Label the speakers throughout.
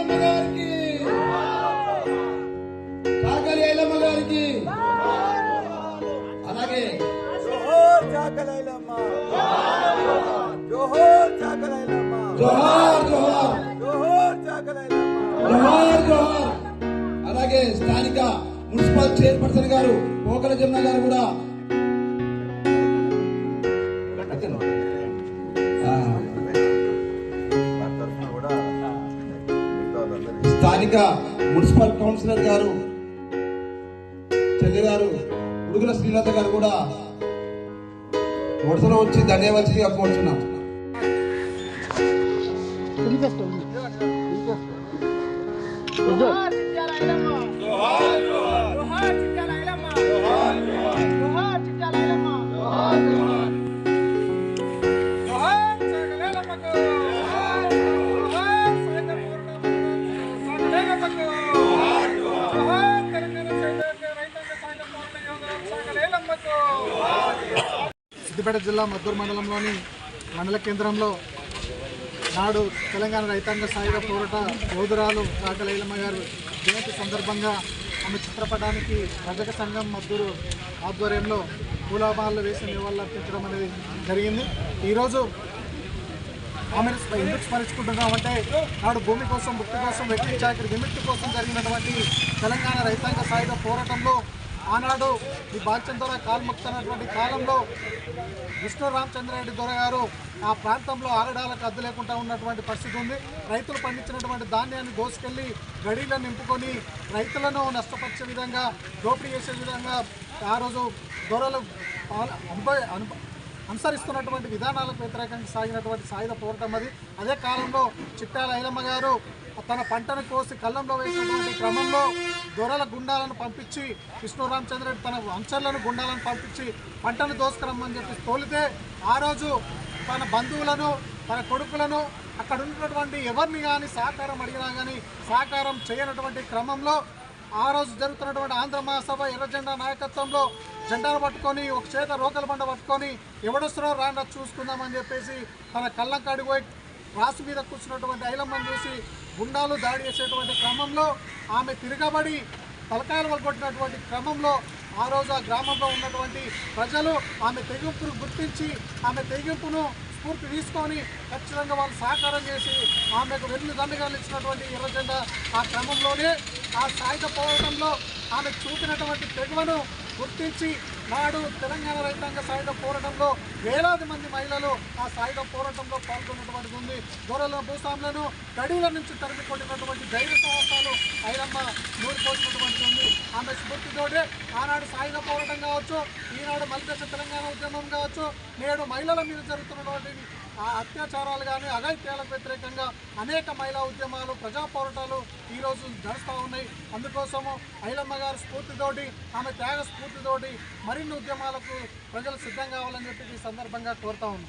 Speaker 1: ఎల్లమ్మ గారికి కాకలి ఎల్లమ్మ గారికి అలాగే
Speaker 2: జోహోర్ చాకలి ఎల్లమ్మ
Speaker 1: జోహోర్ అలాగే స్థానిక మున్సిపల్ చైర్పర్సన్ గారు పోకల జమ్న గారు కూడా స్థానిక మున్సిపల్ కౌన్సిలర్ గారు చెల్లి గారు ఉడుగుల శ్రీలత గారు కూడా వరుసలో వచ్చి ధన్యవాదాలుగా
Speaker 3: కోరుతున్నాం Good.
Speaker 4: సిద్దిపేట జిల్లా మద్దూరు మండలంలోని మండల కేంద్రంలో నాడు తెలంగాణ రైతాంగ సాయుధ పోరాట యోధురాలు రాకలైలమ్మ గారు జయంతి సందర్భంగా ఆమె చిత్రపటానికి రజక సంఘం మద్దూరు ఆధ్వర్యంలో పూలాభాలు వేసి నివాళులర్పించడం అనేది జరిగింది ఈరోజు ఆమెను ఎందుకు స్మరించుకుంటున్నామంటే నాడు భూమి కోసం భక్తి కోసం వ్యక్తించాకరి విముక్తి కోసం జరిగినటువంటి తెలంగాణ రైతాంగ సాయుధ పోరాటంలో ఆనాడు ఈ బాలచంద్ర కాల్ముక్త కాలంలో విష్ణు రామచంద్రారెడ్డి దొరగారు ఆ ప్రాంతంలో ఆగడాలకు అద్దె లేకుండా ఉన్నటువంటి పరిస్థితి ఉంది రైతులు పండించినటువంటి ధాన్యాన్ని దోసుకెళ్ళి గడీలను నింపుకొని రైతులను నష్టపరిచే విధంగా దోపిడీ చేసే విధంగా ఆ రోజు దొరలు అనుభవ అనుసరిస్తున్నటువంటి విధానాలకు వ్యతిరేకంగా సాగినటువంటి సాయుధ పోరాటం అది అదే కాలంలో చిట్టాల ఐలమ్మ గారు తన పంటను కోసి కళ్ళంలో వేసినటువంటి క్రమంలో దొరల గుండాలను పంపించి విష్ణు రామచంద్రుడు తన అంచర్లను గుండాలను పంపించి పంటను దోసుకురమ్మని చెప్పి తోలితే ఆ రోజు తన బంధువులను తన కొడుకులను అక్కడ ఉన్నటువంటి ఎవరిని కానీ సహకారం అడిగినా కానీ సహకారం చేయనటువంటి క్రమంలో ఆ రోజు జరుగుతున్నటువంటి ఆంధ్ర మహాసభ ఎర్రజెండా నాయకత్వంలో జెండాను పట్టుకొని ఒక చేత రోకల బండ పట్టుకొని ఎవడొస్తున్నారో రాండా చూసుకుందామని చెప్పేసి తన కళ్ళం పోయి రాసు మీద కూర్చున్నటువంటి ఐలమ్మని చూసి గుండాలు దాడి చేసేటువంటి క్రమంలో ఆమె తిరగబడి తలకాయలు వలగొట్టినటువంటి క్రమంలో ఆ రోజు ఆ గ్రామంలో ఉన్నటువంటి ప్రజలు ఆమె తెగింపును గుర్తించి ఆమె తెగింపును స్ఫూర్తి తీసుకొని ఖచ్చితంగా వాళ్ళు సహకారం చేసి ఆమెకు వెళ్ళి దండగాలు ఇచ్చినటువంటి ఎర్రజెండ ఆ క్రమంలోనే ఆ సాయుధ పోరాటంలో ఆమె చూపినటువంటి తెగువను గుర్తించి నాడు తెలంగాణ రైతాంగ సాయుధ పోరాటంలో వేలాది మంది మహిళలు ఆ సాయుధ పోరాటంలో పాల్గొన్నటువంటి ఉంది గొర్రెల భూస్వాములను గడువుల నుంచి తరిమి కొట్టినటువంటి ధైర్య సాహసాలు ఐరమ్మ నూరిపోసినటువంటి ఉంది ఆమె స్ఫూర్తితోటే ఆనాడు సాయుధ పోరాటం కావచ్చు ఈనాడు మల్పేస తెలంగాణ ఉద్యమం కావచ్చు నేడు మహిళల మీద జరుగుతున్నటువంటి ఆ అత్యాచారాలు కానీ అఘాయిత్యాలకు వ్యతిరేకంగా అనేక మహిళా ఉద్యమాలు ప్రజా పోరాటాలు ఈరోజు నడుస్తూ ఉన్నాయి అందుకోసము ఐలమ్మ గారి స్ఫూర్తితోటి ఆమె త్యాగ స్ఫూర్తితోటి మరి మరిన్ని ఉద్యమాలకు ప్రజలు సిద్ధం కావాలని చెప్పి ఈ సందర్భంగా కోరుతా ఉన్నాం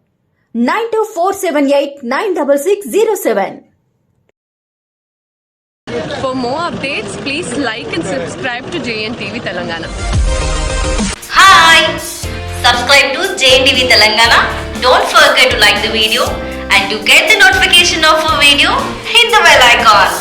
Speaker 5: Nine two four seven eight nine double six zero seven
Speaker 6: For more updates, please like and subscribe to JNTV Telangana.
Speaker 5: Hi subscribe to JNTV Telangana don't forget to like the video and to get the notification of a video hit the bell icon